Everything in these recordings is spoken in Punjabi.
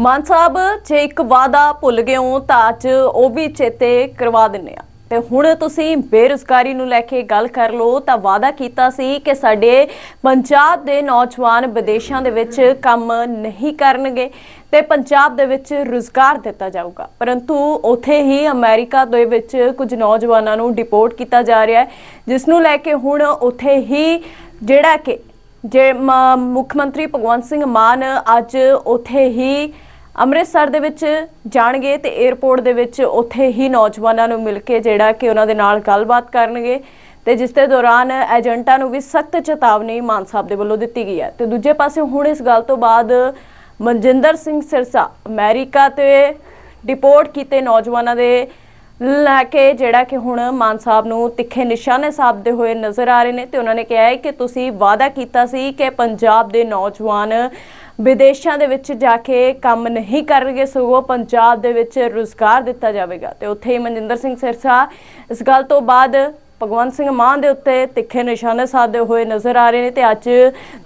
ਮਾਨ ਸਾਹਿਬ, ਜੇ ਇੱਕ ਵਾਅਦਾ ਭੁੱਲ ਗਏ ਹੋ ਤਾਂ ਅੱਜ ਉਹ ਵੀ ਚੇਤੇ ਕਰਵਾ ਦਿੰਨੇ ਆ ਤੇ ਹੁਣ ਤੁਸੀਂ ਬੇਰੁਜ਼ਗਾਰੀ ਨੂੰ ਲੈ ਕੇ ਗੱਲ ਕਰ ਲਓ, ਤਾਂ ਵਾਅਦਾ ਕੀਤਾ ਸੀ ਕਿ ਸਾਡੇ ਪੰਜਾਬ ਦੇ ਨੌਜਵਾਨ ਵਿਦੇਸ਼ਾਂ ਦੇ ਵਿੱਚ ਕੰਮ ਨਹੀਂ ਕਰਨਗੇ ਤੇ ਪੰਜਾਬ ਦੇ ਵਿੱਚ ਰੁਜ਼ਗਾਰ ਦਿੱਤਾ ਜਾਊਗਾ। ਪਰੰਤੂ ਉਥੇ ਹੀ ਅਮਰੀਕਾ ਦੇ ਵਿੱਚ ਕੁਝ ਨੌਜਵਾਨਾਂ ਨੂੰ ਡਿਪੋਰਟ ਕੀਤਾ ਜਾ ਰਿਹਾ ਹੈ, ਜਿਸ ਨੂੰ ਲੈ ਕੇ ਹੁਣ ਉਥੇ ਹੀ ਜਿਹੜਾ ਕਿ ਜੇ ਮ- ਮੁੱਖ ਮੰਤਰੀ ਭਗਵੰਤ ਸਿੰਘ ਮਾਨ ਅੱਜ ਉੱਥੇ ਹੀ ਅੰਮ੍ਰਿਤਸਰ ਦੇ ਵਿੱਚ ਜਾਣਗੇ ਤੇ 에ਅਰਪੋਰਟ ਦੇ ਵਿੱਚ ਉੱਥੇ ਹੀ ਨੌਜਵਾਨਾਂ ਨੂੰ ਮਿਲ ਕੇ ਜਿਹੜਾ ਕਿ ਉਹਨਾਂ ਦੇ ਨਾਲ ਗੱਲਬਾਤ ਕਰਨਗੇ ਤੇ ਜਿਸ ਦੇ ਦੌਰਾਨ ਏਜੰਟਾਂ ਨੂੰ ਵੀ ਸਖਤ ਚੇਤਾਵਨੀ ਮਾਨ ਸਾਹਿਬ ਦੇ ਵੱਲੋਂ ਦਿੱਤੀ ਗਈ ਹੈ। ਤੇ ਦੂਜੇ ਪਾਸੇ ਹੁਣ ਇਸ ਗੱਲ ਤੋਂ ਬਾਅਦ ਮਨਜਿੰਦਰ ਸਿੰਘ ਸਿਰਸਾ, ਅਮਰੀਕਾ ਤੇ ਡਿਪੋਰਟ ਕੀਤੇ ਨੌਜਵਾਨਾਂ ਦੇ ਲੈ ਕੇ ਜਿਹੜਾ ਕਿ ਹੁਣ ਮਾਨ ਸਾਹਿਬ ਨੂੰ ਤਿੱਖੇ ਨਿਸ਼ਾਨੇ ਸਾਧਦੇ ਹੋਏ ਨਜ਼ਰ ਆ ਰਹੇ ਨੇ ਤੇ ਉਹਨਾਂ ਨੇ ਕਿਹਾ ਹੈ ਕਿ ਤੁਸੀਂ ਵਾਅਦਾ ਕੀਤਾ ਸੀ ਕਿ ਪੰਜਾਬ ਦੇ ਨੌਜਵਾਨ ਵਿਦੇਸ਼ਾਂ ਦੇ ਵਿੱਚ ਜਾ ਕੇ ਕੰਮ ਨਹੀਂ ਕਰਨਗੇ, ਸਗੋਂ ਪੰਜਾਬ ਦੇ ਵਿੱਚ ਰੁਜ਼ਗਾਰ ਦਿੱਤਾ ਜਾਵੇਗਾ। ਤੇ ਉੱਥੇ ਹੀ ਮਨਜਿੰਦਰ ਸਿੰਘ ਸਿਰਸਾ ਇਸ ਗੱਲ ਤੋਂ ਬਾਅਦ ਭਗਵੰਤ ਸਿੰਘ ਮਾਨ ਦੇ ਉੱਤੇ ਤਿੱਖੇ ਨਿਸ਼ਾਨੇ ਸਾਧਦੇ ਹੋਏ ਨਜ਼ਰ ਆ ਰਹੇ ਨੇ ਤੇ ਅੱਜ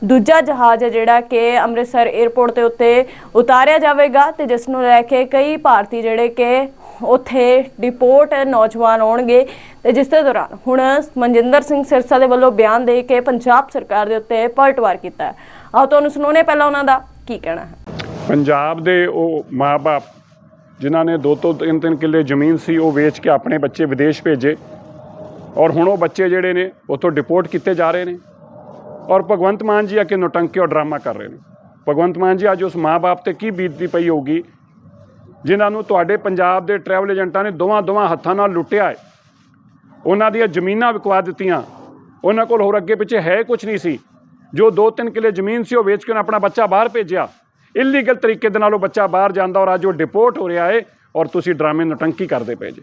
ਦੂਜਾ ਜਹਾਜ਼ ਹੈ ਜਿਹੜਾ ਕਿ ਅੰਮ੍ਰਿਤਸਰ 에ਅਰਪੋਰਟ ਦੇ ਉੱਤੇ ਉਤਾਰਿਆ ਜਾਵੇਗਾ ਤੇ ਜਿਸ ਨੂੰ ਲੈ ਕੇ ਕਈ ਭਾਰਤੀ ਜਿਹੜੇ ਕਿ ਉੱਥੇ ਡਿਪੋਰਟ ਨੌਜਵਾਨ ਆਉਣਗੇ ਤੇ ਜਿਸ ਦੇ ਦੌਰਾਨ ਹੁਣ ਮਨਜਿੰਦਰ ਸਿੰਘ ਸਿਰਸਾ ਦੇ ਵੱਲੋਂ ਬਿਆਨ ਦੇ ਕੇ ਪੰਜਾਬ ਸਰਕਾਰ ਦੇ ਉੱਤੇ ਪਲਟਵਾਰ ਕੀਤਾ ਆਓ ਤੁਹਾਨੂੰ ਸੁਣਾਉਣੇ ਪਹਿਲਾਂ ਉਹਨਾਂ ਦਾ ਕੀ ਕਹਿਣਾ ਹੈ। ਪੰਜਾਬ ਦੇ ਉਹ ਮਾਪੇ ਜਿਨ੍ਹਾਂ ਨੇ ਦੋ ਤੋਂ ਤਿੰਨ ਤਿੰਨ ਕਿੱਲੇ ਜ਼ਮੀਨ ਸੀ, ਉਹ ਵੇਚ ਕੇ ਆਪਣੇ ਬੱਚੇ ਵਿਦੇਸ਼ ਭੇਜੇ ਔਰ ਹੁਣ ਉਹ ਬੱਚੇ ਜਿਹੜੇ ਨੇ, ਉੱਥੋਂ ਡਿਪੋਰਟ ਕੀਤੇ ਜਾ ਰਹੇ ਨੇ ਔਰ ਭਗਵੰਤ ਮਾਨ ਜੀ ਆ ਕੇ ਨੋਟੰਕੀ ਔਰ ਡਰਾਮਾ ਕਰ ਰਹੇ ਨੇ। ਭਗਵੰਤ ਮਾਨ ਜੀ ਅੱਜ ਉਸ ਮਾਪੇ ਤੇ ਕੀ ਬੀਤਦੀ ਪਈ ਹੋਊਗੀ ਜਿਨ੍ਹਾਂ ਨੂੰ ਤੁਹਾਡੇ ਪੰਜਾਬ ਦੇ ਟਰੈਵਲ ਏਜੰਟਾਂ ਨੇ ਦੋਵਾਂ ਦੋਵਾਂ ਹੱਥਾਂ ਨਾਲ ਲੁੱਟਿਆ ਹੈ। ਉਹਨਾਂ ਦੀਆਂ ਜ਼ਮੀਨਾਂ ਵਿਕਵਾ ਦਿੱਤੀਆਂ। ਉਹਨਾਂ ਕੋਲ ਹੋਰ ਅੱਗੇ ਪਿੱਛੇ ਹੈ ਕੁਝ ਨਹੀਂ ਸੀ। ਜੋ ਦੋ ਤਿੰਨ ਕਿੱਲੇ ਜ਼ਮੀਨ ਸੀ, ਉਹ ਵੇਚ ਕੇ ਉਹਨੇ ਆਪਣਾ ਬੱਚਾ ਬਾਹਰ ਭੇਜਿਆ। ਇਲੀਗਲ ਤਰੀਕੇ ਦੇ ਨਾਲ ਉਹ ਬੱਚਾ ਬਾਹਰ ਜਾਂਦਾ ਔਰ ਅੱਜ ਉਹ ਡਿਪੋਰਟ ਹੋ ਰਿਹਾ ਹੈ ਔਰ ਤੁਸੀਂ ਡਰਾਮੇ ਨਟੰਕੀ ਕਰਦੇ ਪਏ ਜੇ।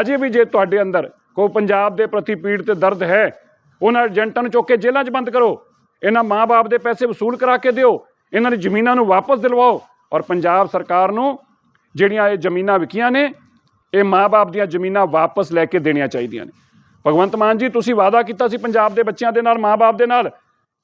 ਅਜੇ ਵੀ ਜੇ ਤੁਹਾਡੇ ਅੰਦਰ ਕੋਈ ਪੰਜਾਬ ਦੇ ਪ੍ਰਤੀ ਪੀੜ ਤੇ ਦਰਦ ਹੈ, ਉਹਨਾਂ ਏਜੰਟਾਂ ਨੂੰ ਚੁੱਕ ਕੇ ਜੇਲ੍ਹਾਂ 'ਚ ਬੰਦ ਕਰੋ। ਇਹਨਾਂ ਮਾਂ-ਬਾਪ ਦੇ ਪੈਸੇ ਵਸੂਲ ਕਰਾ ਕੇ ਦਿਓ। ਇਹਨਾਂ ਦੀ ਜ਼ਮੀਨਾਂ ਨੂੰ ਵਾਪਸ ਦਿਲਵਾਓ ਔਰ ਪੰਜਾਬ ਸਰਕਾਰ ਨੂੰ ਜਿਹੜੀਆਂ ਇਹ ਜ਼ਮੀਨਾਂ ਵਿਕੀਆਂ ਨੇ, ਇਹ ਮਾਂ-ਬਾਪ ਦੀਆਂ ਜ਼ਮੀਨਾਂ ਵਾਪਸ ਲੈ ਕੇ ਦੇਣੀਆਂ ਚਾਹੀਦੀਆਂ ਨੇ। ਭਗਵੰਤ ਮਾਨ ਜੀ, ਤੁਸੀਂ ਵਾਅਦਾ ਕੀਤਾ ਸੀ ਪੰਜਾਬ ਦੇ ਬੱਚਿਆਂ ਦੇ ਨਾਲ, ਮਾਂ-ਬਾਪ ਦੇ ਨਾਲ,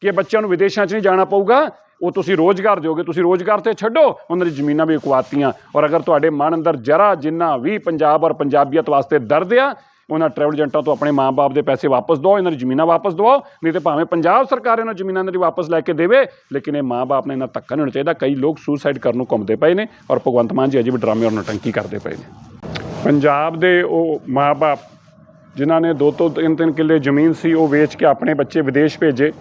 ਕਿ ਇਹ ਬੱਚਿਆਂ ਨੂੰ ਵਿਦੇਸ਼ਾਂ 'ਚ ਨਹੀਂ ਜਾਣਾ ਪਊਗਾ, ਉਹ ਤੁਸੀਂ ਰੋਜ਼ਗਾਰ ਦਿਓਗੇ, ਤੁਸੀਂ ਰੋਜ਼ਗਾਰ ਤੇ ਛੱਡੋ, ਉਹਨਾਂ ਦੀ ਜ਼ਮੀਨਾਂ ਵੀ ਵਿਕਵਾਤੀਆਂ ਔਰ ਅਗਰ ਤੁਹਾਡੇ ਮਨ ਅੰਦਰ ਜਰਾ ਜਿੰਨਾ ਵੀ ਪੰਜਾਬ ਔਰ ਪੰਜਾਬੀਅਤ ਵਾਸਤੇ ਦਰਦ ਆ ਉਹਨਾਂ ਟਰੈਵਲ ਏਜੰਟਾਂ ਤੋਂ ਆਪਣੇ ਮਾਂ-ਬਾਪ ਦੇ ਪੈਸੇ ਵਾਪਸ ਦਿਓ, ਇਹਨਾਂ ਦੀ ਜ਼ਮੀਨਾਂ ਵਾਪਸ ਦਿਵਾਓ ਨਹੀਂ ਤੇ ਭਾਵੇਂ ਪੰਜਾਬ ਸਰਕਾਰ ਇਹਨਾਂ ਜ਼ਮੀਨਾਂ ਦੀ ਵਾਪਸ ਲੈ ਕੇ ਦੇਵੇ, ਲੇਕਿਨ ਇਹ ਮਾਂ-ਬਾਪ ਨੇ ਇਹਨਾਂ ਧੱਕਾ ਨਹੀਂ ਹੋਣਾ ਚਾਹੀਦਾ। ਕਈ ਲੋਕ ਸੁਸਾਈਡ ਕਰਨ ਨੂੰ ਘੁੰਮਦੇ ਪਏ ਨੇ ਔਰ ਭਗਵੰਤ ਮਾਨ ਜੀ ਅਜੇ ਵੀ ਡਰਾਮੇ ਔਰ ਨਟੰਕੀ ਕਰਦੇ ਪਏ ਨੇ। ਪੰਜਾਬ ਦੇ ਉਹ ਮਾਂ-ਬਾਪ ਜਿਨ੍ਹਾਂ ਨੇ ਦੋ ਤੋਂ ਤਿੰਨ ਤਿੰਨ ਕਿੱਲੇ ਜ਼ਮੀਨ ਸੀ, ਉਹ ਵੇਚ ਕੇ ਆਪਣੇ ਬੱਚੇ ਵਿਦੇਸ਼ ਭੇਜੇ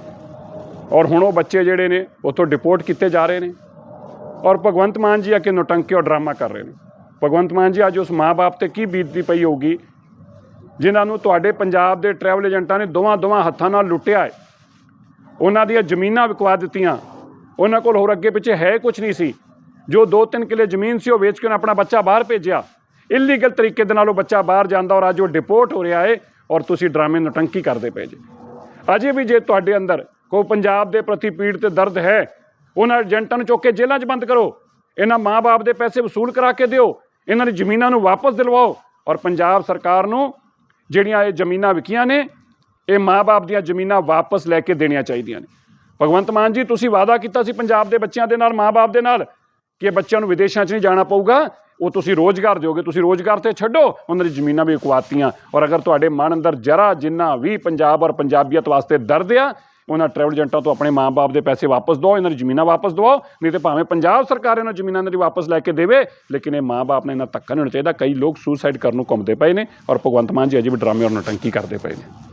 ਔਰ ਹੁਣ ਉਹ ਬੱਚੇ ਜਿਹੜੇ ਨੇ, ਉੱਥੋਂ ਡਿਪੋਰਟ ਕੀਤੇ ਜਾ ਰਹੇ ਨੇ ਔਰ ਭਗਵੰਤ ਮਾਨ ਜੀ ਆ ਕੇ ਨੋਟੰਕੀ ਔਰ ਡਰਾਮਾ ਕਰ ਰਹੇ ਨੇ। ਭਗਵੰਤ ਮਾਨ ਜੀ ਅੱਜ ਉਸ ਮਾਂ-ਬਾਪ ਤੇ ਕੀ ਬੀਤਦੀ ਪਈ ਹੋਊਗੀ ਜਿਨ੍ਹਾਂ ਨੂੰ ਤੁਹਾਡੇ ਪੰਜਾਬ ਦੇ ਟਰੈਵਲ ਏਜੰਟਾਂ ਨੇ ਦੋਵਾਂ ਦੋਵਾਂ ਹੱਥਾਂ ਨਾਲ ਲੁੱਟਿਆ ਹੈ। ਉਹਨਾਂ ਦੀਆਂ ਜ਼ਮੀਨਾਂ ਵਿਕਵਾ ਦਿੱਤੀਆਂ। ਉਹਨਾਂ ਕੋਲ ਹੋਰ ਅੱਗੇ ਪਿੱਛੇ ਹੈ ਕੁਝ ਨਹੀਂ ਸੀ। ਜੋ ਦੋ ਤਿੰਨ ਕਿੱਲੇ ਜ਼ਮੀਨ ਸੀ, ਉਹ ਵੇਚ ਕੇ ਉਹਨੇ ਆਪਣਾ ਬੱਚਾ ਬਾਹਰ ਭੇਜਿਆ। ਇਲੀਗਲ ਤਰੀਕੇ ਦੇ ਨਾਲ ਉਹ ਬੱਚਾ ਬਾਹਰ ਜਾਂਦਾ ਔਰ ਅੱਜ ਉਹ ਡਿਪੋਰਟ ਹੋ ਰਿਹਾ ਹੈ ਔਰ ਤੁਸੀਂ ਡਰਾਮੇ ਨਟੰਕੀ ਕਰਦੇ ਪਏ ਜੇ। ਅਜੇ ਵੀ ਜੇ ਤੁਹਾਡੇ ਅੰਦਰ ਕੋਈ ਪੰਜਾਬ ਦੇ ਪ੍ਰਤੀ ਪੀੜ ਤੇ ਦਰਦ ਹੈ, ਉਹਨਾਂ ਏਜੰਟਾਂ ਨੂੰ ਚੁੱਕ ਕੇ ਜੇਲ੍ਹਾਂ 'ਚ ਬੰਦ ਕਰੋ। ਇਹਨਾਂ ਮਾਂ-ਬਾਪ ਦੇ ਪੈਸੇ ਵਸੂਲ ਕਰਾ ਕੇ ਦਿਓ। ਇਹਨਾਂ ਦੀ ਜ਼ਮੀਨਾਂ ਨੂੰ ਵਾਪਸ ਦਿਲਵਾਓ ਔਰ ਪੰਜਾਬ ਸਰਕਾਰ ਨੂੰ ਜਿਹੜੀਆਂ ਇਹ ਜ਼ਮੀਨਾਂ ਵਿਕੀਆਂ ਨੇ, ਇਹ ਮਾਂ-ਬਾਪ ਦੀਆਂ ਜ਼ਮੀਨਾਂ ਵਾਪਸ ਲੈ ਕੇ ਦੇਣੀਆਂ ਚਾਹੀਦੀਆਂ ਨੇ। ਭਗਵੰਤ ਮਾਨ ਜੀ, ਤੁਸੀਂ ਵਾਅਦਾ ਕੀਤਾ ਸੀ ਪੰਜਾਬ ਦੇ ਬੱਚਿਆਂ ਦੇ ਨਾਲ, ਮਾਂ-ਬਾਪ ਦੇ ਨਾਲ, ਕਿ ਇਹ ਬੱਚਿਆਂ ਨੂੰ ਵਿਦੇਸ਼ਾਂ 'ਚ ਨਹੀਂ ਜਾਣਾ ਪਊਗਾ, ਉਹ ਤੁਸੀਂ ਰੋਜ਼ਗਾਰ ਦਿਓਗੇ, ਤੁਸੀਂ ਰੋਜ਼ਗਾਰ ਤੇ ਛੱਡੋ, ਉਹਨਾਂ ਦੀ ਜ਼ਮੀਨਾਂ ਵੀ ਵਿਕਵਾਤੀਆਂ ਔਰ ਅਗਰ ਤੁਹਾਡੇ ਮਨ ਅੰਦਰ ਜਰਾ ਜਿੰਨਾ ਵੀ ਪੰਜਾਬ ਔਰ ਪੰਜਾਬੀਅਤ ਵਾਸਤੇ ਦਰਦ ਆ ਉਹਨਾਂ ਟਰੈਵਲ ਏਜੰਟਾਂ ਤੋਂ ਆਪਣੇ ਮਾਂ-ਬਾਪ ਦੇ ਪੈਸੇ ਵਾਪਸ ਦਿਓ, ਇਹਨਾਂ ਦੀ ਜ਼ਮੀਨਾਂ ਵਾਪਸ ਦਿਵਾਓ ਨਹੀਂ ਤੇ ਭਾਵੇਂ ਪੰਜਾਬ ਸਰਕਾਰ ਇਹਨਾਂ ਜ਼ਮੀਨਾਂ ਦੀ ਵਾਪਸ ਲੈ ਕੇ ਦੇਵੇ, ਲੇਕਿਨ ਇਹ ਮਾਂ-ਬਾਪ ਨੇ ਇਹਨਾਂ ਧੱਕਾ ਨਹੀਂ ਹੋਣਾ ਚਾਹੀਦਾ। ਕਈ ਲੋਕ ਸੁਸਾਈਡ ਕਰਨ ਨੂੰ ਘੁੰਮਦੇ ਪਏ ਨੇ ਔਰ ਭਗਵੰਤ ਮਾਨ ਜੀ ਅਜੇ ਵੀ ਡਰਾਮੇ ਔਰ ਨਟੰਕੀ ਕਰਦੇ ਪਏ ਨੇ।